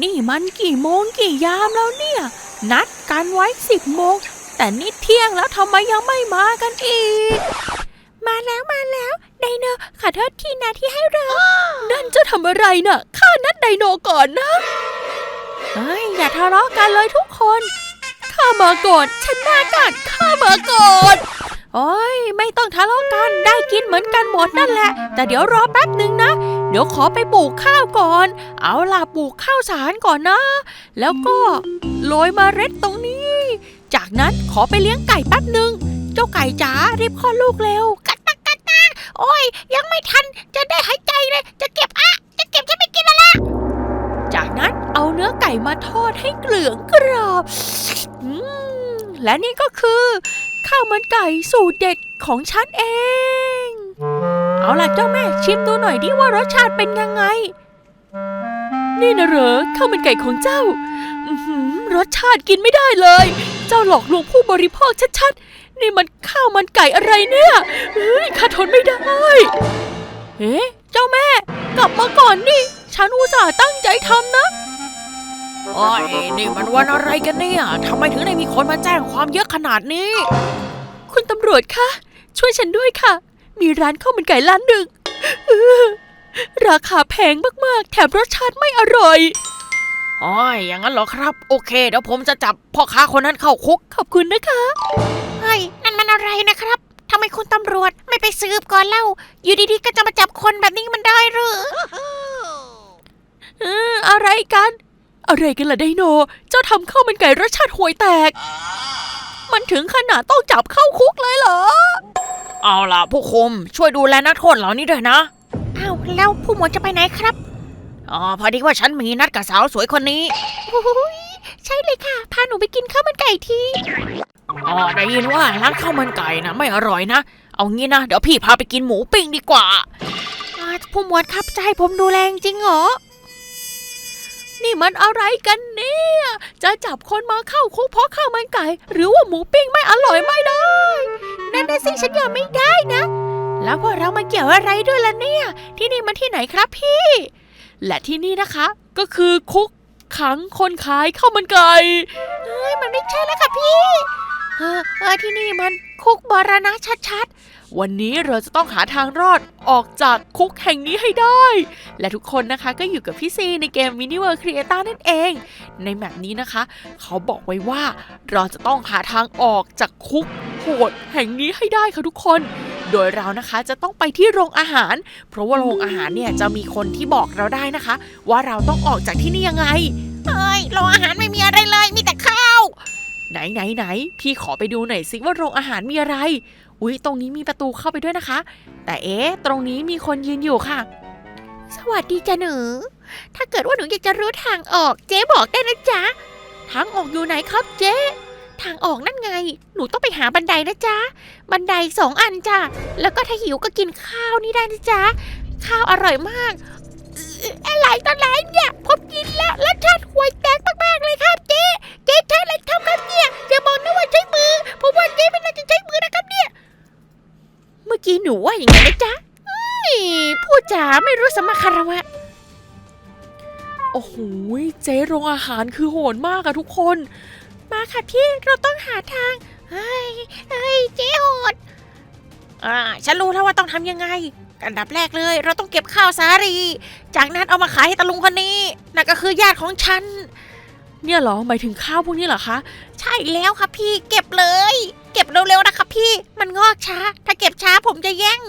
นี่มันกี่โมงกี่ยามแล้วเนี่ย นัดกันไว้สิบโมง แต่นี่เที่ยงแล้วทำไมยังไม่มากันอีก มาแล้วมาแล้วไดโนขอโทษทีนะที่ให้รอ นั่นจะทำอะไรน่ะข้านัดไดโนก่อนนะเฮ้ยอย่าทะเลาะกันเลยทุกคนข้ามาก่อนฉันมาก่อนข้ามาก่อนโอ้ยไม่ต้องทะเลาะกันได้กินเหมือนกันหมดนั่นแหละ แต่เดี๋ยวรอแป๊บหนึ่งนะ เดี๋ยวขอไปปลูกข้าวก่อน เอาล่ะปลูกข้าวสารก่อนนะ แล้วก็โรยมเมล็ดตรงนี้ จากนั้นขอไปเลี้ยงไก่แป๊บหนึ่งเจ้าไก่จ๋ารีบคลอดลูกเร็วกัดตักกัดตักโอ้ย ยังไม่ทันจะได้หายใจเลย จะเก็บอะจะเก็บจะไม่กินแล้วละจากนั้นเอาเนื้อไก่มาทอดให้เกลืองกรอบอืมและนี่ก็คือ ข้าวมันไก่สูตรเด็ดของฉันเอง เอาล่ะเจ้าแม่ชิมดูหน่อยดิว่ารสชาติเป็นยังไง นี่นะเหรอข้าวมันไก่ของเจ้าอือหือรสชาติกินไม่ได้เลย เจ้าหลอกลวงผู้บริโภคชัดๆ นี่มันข้าวมันไก่อะไรเนี่ยเฮ้ยข้าทนไม่ได้เอ๊ะเจ้าแม่ กลับมาก่อนนี่ ฉันอุตส่าห์ตั้งใจทำนะโอ้ยนี่มันวันอะไรกันเนี่ยทำไมถึงได้มีคนมาแจ้งความเยอะขนาดนี้ คุณตำรวจคะ ช่วยฉันด้วยค่ะ มีร้านข้าวมันไก่ร้านหนึ่งเออราคาแพงมากๆ แถมรสชาติไม่อร่อยอ๋ออย่างนั้นเหรอครับ โอเคเดี๋ยวผมจะจับพ่อค้าคนนั้นเข้าคุก ขอบคุณนะคะเฮ้ยนั่นมันอะไรนะครับทำไมคุณตำรวจไม่ไปสืบก่อนเล่า อยู่ดีๆก็จะมาจับคนแบบนี้มันได้หรือเอออะไรกัน อะไรกันล่ะไดโน เจ้าทำข้าวมันไก่รสชาติห่วยแตก มันถึงขนาดต้องจับเข้าคุกเลยเหรอ เอาล่ะผู้คุมช่วยดูแลนักโทษเหล่านี้ด้วยนะ อ้าวแล้วผู้หมวดจะไปไหนครับอ๋อพอดีว่าฉันมีนัดกับสาวสวยคนนี้โอ้ยใช่เลยค่ะ พาหนูไปกินข้าวมันไก่ทีอ๋อได้ยินว่าร้านข้าวมันไก่นะไม่อร่อยนะ เอางี้นะ เดี๋ยวพี่พาไปกินหมูปิ้งดีกว่าอ่าผู้หมวดครับจะให้ผมดูแลจริงเหรอ นี่มันอะไรกันเนี่ย จะจับคนมาเข้าคุกเพราะข้าวมันไก่ หรือว่าหมูปิ้งไม่อร่อยไม่ได้ นั่นน่ะสิฉันยอมไม่ได้นะ แล้วพวกเรามาเกี่ยวอะไรด้วยล่ะเนี่ย ที่นี่มันที่ไหนครับพี่ และที่นี่นะคะ ก็คือคุกขังคนขายข้าวมันไก่เฮ้ยมันไม่ใช่แล้วค่ะพี่ เออเออที่นี่มันคุกบรณะชัดๆ วันนี้เราจะต้องหาทางรอดออกจากคุกแห่งนี้ให้ได้ และทุกคนนะคะก็อยู่กับพี่ซีในเกม Mini World Creator นั่นเอง ในแมปนี้นะคะ เขาบอกไว้ว่าเราจะต้องหาทางออกจากคุกโหดแห่งนี้ให้ได้ค่ะทุกคนโดยเรานะคะจะต้องไปที่โรงอาหาร เพราะว่าโรงอาหารเนี่ยจะมีคนที่บอกเราได้นะคะ ว่าเราต้องออกจากที่นี่ยังไงเฮ้ยโรงอาหารไม่มีอะไรเลย ไหนไหนไหนพี่ขอไปดูหน่อยสิว่าโรงอาหารมีอะไร อุ๊ย ตรงนี้มีประตูเข้าไปด้วยนะคะ แต่เอ๊ะ ตรงนี้มีคนยืนอยู่ค่ะ สวัสดีจ้ะหนู ถ้าเกิดว่าหนูอยากจะรู้ทางออกเจ๊บอกได้นะจ๊ะ ทางออกอยู่ไหนครับเจ๊ทางออกนั่นไง หนูต้องไปหาบันไดนะจ๊ะ บันไดสองอันจ้ะ แล้วก็ถ้าหิวก็กินข้าวนี่ได้นะจ๊ะ ข้าวอร่อยมากเอ่ออะไรตอนไหนเนี่ยผมกินแล้วรสชาติห่วยแตก นูว่าอย่างไงนะจ๊ะเอ้ยพูดจาไม่รู้สมาคารวะ โอ้โหเจ๊โรงอาหารคือโหดมากอะทุกคน มาค่ะพี่เราต้องหาทาง เฮ้ยเฮ้ยเจ๊โหด อ่าฉันรู้แล้วว่าต้องทำยังไงอันดับแรกเลย เราต้องเก็บข้าวสาลี จากนั้นเอามาขายให้ตาลุงคนนี้นั่นก็คือญาติของฉัน เนี่ยเหรอหมายถึงข้าวพวกนี้เหรอคะ ใช่แล้วครับพี่เก็บเลย เก็บเร็วๆนะครับพี่ มันงอกช้า เก็บช้าผมจะแย่ง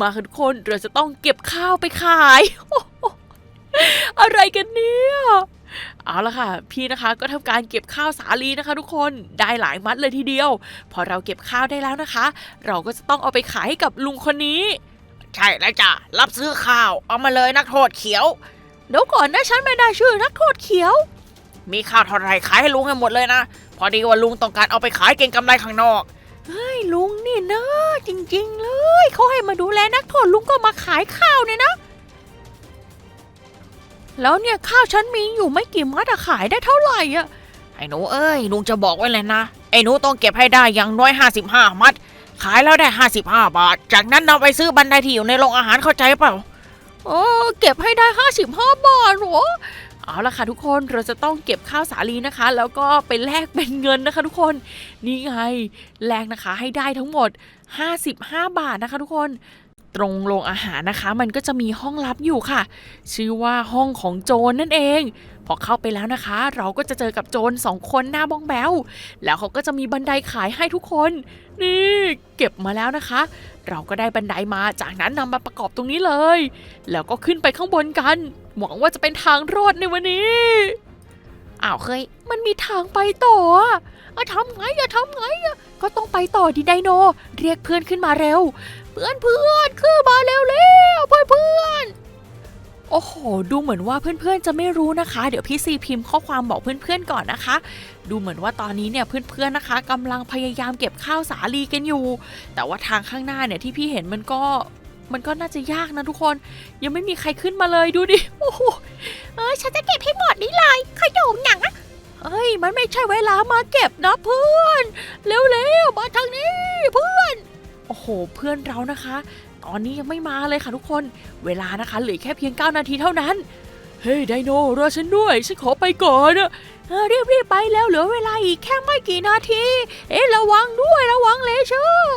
มาค่ะทุกคนเราจะต้องเก็บข้าวไปขาย อะไรกันเนี่ยเอาละค่ะ พี่นะคะก็ทำการเก็บข้าวสาลีนะคะ ทุกคนได้หลายมัดเลยทีเดียว พอเราเก็บข้าวได้แล้วนะคะ เราก็จะต้องเอาไปขายให้กับลุงคนนี้ ใช่แล้วจ้ะรับซื้อข้าวเอามาเลยนักโทษเขียวเดี๋ยวก่อนนะฉันไม่ได้ชื่อนักโทษเขียว มีข้าวเท่าไรขายให้ลุงให้หมดเลยนะ พอดีว่าลุงต้องการเอาไปขายเก็งกำไรข้างนอก ไอ้ลุงนี่นะจริง ๆ เลยเขาให้มาดูแลนักโทษลุงก็มาขายข้าวเนี่ยนะ แล้วเนี่ยข้าวฉันมีอยู่ไม่กี่มัดอะขายได้เท่าไหร่อะไอ้หนูเอ้ยลุงจะบอกไว้เลยนะไอ้หนูต้องเก็บให้ได้อย่างน้อย 55 มัด ขายแล้วได้ 55 บาท จากนั้นนำไปซื้อบันไดที่อยู่ในโรงอาหารเข้าใจเปล่าโอ้เก็บให้ได้ห้าสิบห้าบาทเหรอ เอาละค่ะทุกคนเราจะต้องเก็บข้าวสาลีนะคะ แล้วก็ไปแลกเป็นเงินนะคะทุกคนนี่ไงแลกนะคะให้ได้ทั้งหมด 55 บาทนะคะทุกคน ตรงโรงอาหารนะคะ มันก็จะมีห้องลับอยู่ค่ะ ชื่อว่าห้องของโจรนั่นเอง พอเข้าไปแล้วนะคะ เราก็จะเจอกับโจรสองคนหน้าบ้องแบวแล้วเขาก็จะมีบันไดขายให้ทุกคน นี่เก็บมาแล้วนะคะ เราก็ได้บันไดมาจากนั้นนำมาประกอบตรงนี้เลย แล้วก็ขึ้นไปข้างบนกัน หวังว่าจะเป็นทางรอดในวันนี้อ้าวเคยมันมีทางไปต่ออะทำไงอะทำไงอะก็ต้องไปต่อดิไดโน เรียกเพื่อนขึ้นมาเร็ว พื่อนเพื่อนขึ้นมาเร็วเร็วเพื่อนเพื่อนโอ้โห ดูเหมือนว่าเพื่อนๆจะไม่รู้นะคะ เดี๋ยวพี่ซีพิมพ์ข้อความบอกเพื่อนๆก่อนนะคะ ดูเหมือนว่าตอนนี้เนี่ยเพื่อนๆนะคะกำลังพยายามเก็บข้าวสาลีกันอยู่ แต่ว่าทางข้างหน้าเนี่ยที่พี่เห็นมันก็มันก็น่าจะยากนะทุกคน ยังไม่มีใครขึ้นมาเลยดูดิโอ้โหเออฉันจะเก็บให้หมดนี่เลยขยมหนังอะเฮ้ยมันไม่ใช่เวลามาเก็บนะเพื่อนเร็วๆมาทางนี้เพื่อน โอ้โห เพื่อนเรานะคะ ตอนนี้ยังไม่มาเลยค่ะทุกคน เวลานะคะเหลือแค่เพียง 9 นาทีเท่านั้น เฮ้ยไดโนรอฉันด้วย ฉันขอไปก่อนอะเออรีบๆไปแล้วเหลือเวลาอีกแค่ไม่กี่นาที เอ๊ะระวังด้วยระวังเลเชอร์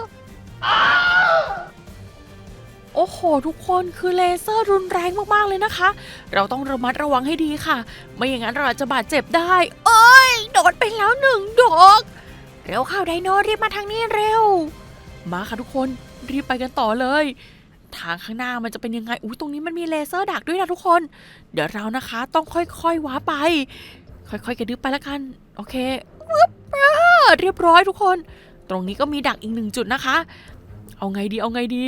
โอ้โห ทุกคนคือเลเซอร์รุนแรงมาก ๆ เลยนะคะ เราต้องระมัดระวังให้ดีค่ะ ไม่อย่างนั้นเราอาจจะบาดเจ็บได้ เอ้ย โดดไปแล้วหนึ่งดอก เร็วเข้าไดโนรีบมาทางนี้เร็ว มาค่ะทุกคนรีบไปกันต่อเลย ทางข้างหน้ามันจะเป็นยังไงอุ้ยตรงนี้มันมีเลเซอร์ดักด้วยนะทุกคน เดี๋ยวเรานะคะ ต้องค่อยๆว้าไป ค่อยๆกระดึบไปล้วกัน โอเคเรียบร้อยทุกคน ตรงนี้ก็มีดักอีกหนึ่งจุดนะคะ เอาไงดีเอาไงดี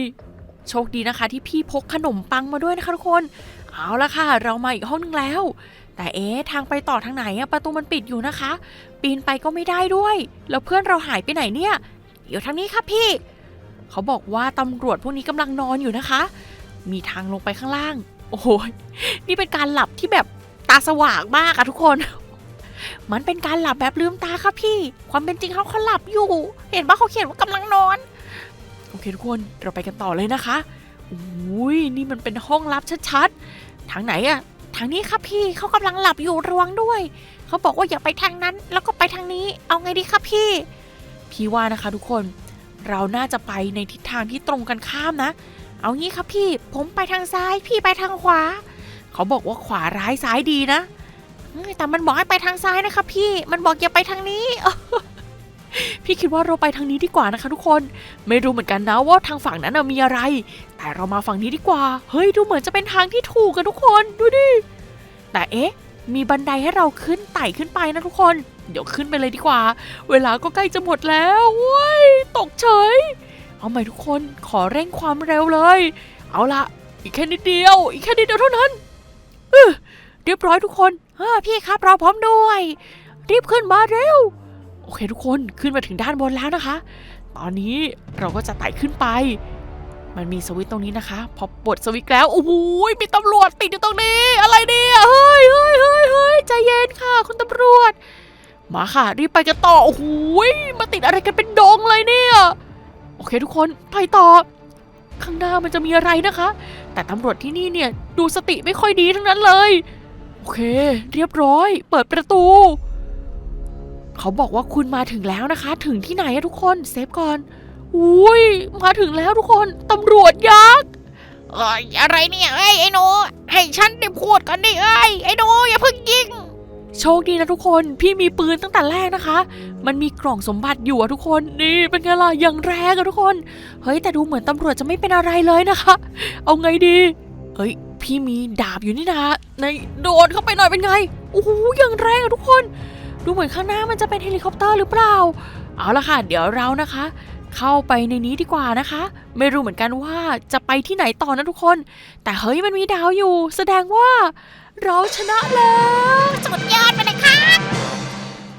โชคดีนะคะ ที่พี่พกขนมปังมาด้วยนะคะทุกคน เอาละค่ะ เรามาอีกห้องนึงแล้ว แต่เอ๊ะทางไปต่อทางไหนอะประตูมันปิดอยู่นะคะ ปีนไปก็ไม่ได้ด้วย แล้วเพื่อนเราหายไปไหนเนี่ย อยู่ทางนี้ครับพี่ เขาบอกว่าตำรวจพวกนี้กำลังนอนอยู่นะคะ มีทางลงไปข้างล่าง โอ้โหนี่เป็นการหลับที่แบบตาสว่างมากอะทุกคน มันเป็นการหลับแบบลืมตาค่ะพี่ ความเป็นจริงเขาเขาหลับอยู่ เห็นว่าเขาเขียนว่ากำลังนอน โอเคทุกคนเราไปกันต่อเลยนะคะอุ้ยนี่มันเป็นห้องลับชัดๆ ทางไหนอะทางนี้ครับพี่เขากำลังหลับอยู่ระวังด้วย เขาบอกว่าอย่าไปทางนั้น แล้วก็ไปทางนี้ เอาไงดีครับพี่ พี่ว่านะคะทุกคนเราน่าจะไปในทิศทางที่ตรงกันข้ามนะ เอางี้ครับพี่ ผมไปทางซ้าย พี่ไปทางขวา เขาบอกว่าขวาร้ายซ้ายดีนะ แต่มันบอกให้ไปทางซ้ายนะครับพี่ มันบอกอย่าไปทางนี้ พี่คิดว่าเราไปทางนี้ดีกว่านะคะ ทุกคน ไม่รู้เหมือนกันนะว่าทางฝั่งนั้นมีอะไร แต่เรามาฝั่งนี้ดีกว่า เฮ้ยดูเหมือนจะเป็นทางที่ถูกกันทุกคน ดูดิ แต่เอ๊ะ มีบันไดให้เราขึ้นไต่ขึ้นไปนะทุกคน เดี๋ยวขึ้นไปเลยดีกว่า เวลาก็ใกล้จะหมดแล้วเว้ยตกเฉย เอาใหม่ทุกคนขอเร่งความเร็วเลย เอาละอีกแค่นิดเดียว อีกแค่นิดเดียวเท่านั้นเออเรียบร้อยทุกคนอ่าพี่ครับเราพร้อมด้วย รีบขึ้นมาเร็ว โอเคทุกคนขึ้นมาถึงด้านบนแล้วนะคะ ตอนนี้เราก็จะไต่ขึ้นไป มันมีสวิตตรงนี้นะคะ พอปลดสวิตแล้วโอ้โหมีตำรวจติดอยู่ตรงนี้ อะไรเนี่ยเฮ้ยเฮ้ยเฮ้ยเฮ้ยใจเย็นค่ะ คุณตำรวจ มาค่ะ รีบไปกันต่อโอ้โหมาติดอะไรกันเป็นดงเลยเนี่ยโอเคทุกคนไปต่อ ข้างหน้ามันจะมีอะไรนะคะ แต่ตำรวจที่นี่เนี่ยดูสติไม่ค่อยดีทั้งนั้นเลย โอเค เรียบร้อย เปิดประตู เขาบอกว่าคุณมาถึงแล้วนะคะ ถึงที่ไหนอะทุกคนเซฟก่อน อุ้ยมาถึงแล้วทุกคนตำรวจยักษ์เอ้ยอะไรเนี่ยเอ้ยไอ้หนูให้ฉันได้พูดกันดิเอ้ยไอ้หนูอย่าเพิ่งยิง โชคดีนะทุกคนพี่มีปืนตั้งแต่แรกนะคะ มันมีกล่องสมบัติอยู่อะทุกคนนี่เป็นไงล่ะอย่างแรงอะทุกคน เฮ้ยแต่ดูเหมือนตำรวจจะไม่เป็นอะไรเลยนะคะ เอาไงดี เฮ้ยพี่มีดาบอยู่นี่นะในโดดเข้าไปหน่อยเป็นไงโอ้โหอย่างแรงอะทุกคน ดูเหมือนข้างหน้ามันจะเป็นเฮลิคอปเตอร์หรือเปล่า เอาละค่ะ เดี๋ยวเรานะคะ เข้าไปในนี้ดีกว่านะคะ ไม่รู้เหมือนกันว่าจะไปที่ไหนต่อนะทุกคน แต่เฮ้ยมันมีดาวอยู่ แสดงว่าเราชนะแล้วสุดยอดไปเลยค่ะ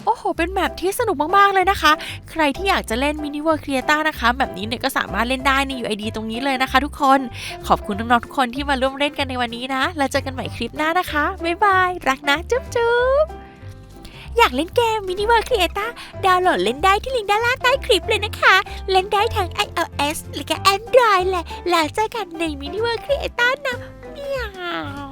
โอ้โห เป็นแมปที่สนุกมาก ๆ เลยนะคะ ใครที่อยากจะเล่น Mini World Creator นะคะ แบบนี้เนี่ยก็สามารถเล่นได้ใน UID ตรงนี้เลยนะคะทุกคน ขอบคุณน้อง ๆ ทุกคนที่มาร่วมเล่นกันในวันนี้นะ แล้วเจอกันใหม่คลิปหน้านะคะ บ๊ายบาย รักนะ จุ๊บจุ๊บ อยากเล่นเกม Mini World Creator ดาวน์โหลดเล่นได้ที่ลิงก์ด้านล่างใต้คลิปเลยนะคะ เล่นได้ทั้ง iOS และก็ Android แหละแล้วเจอกันใน Mini World Creator นะเมียว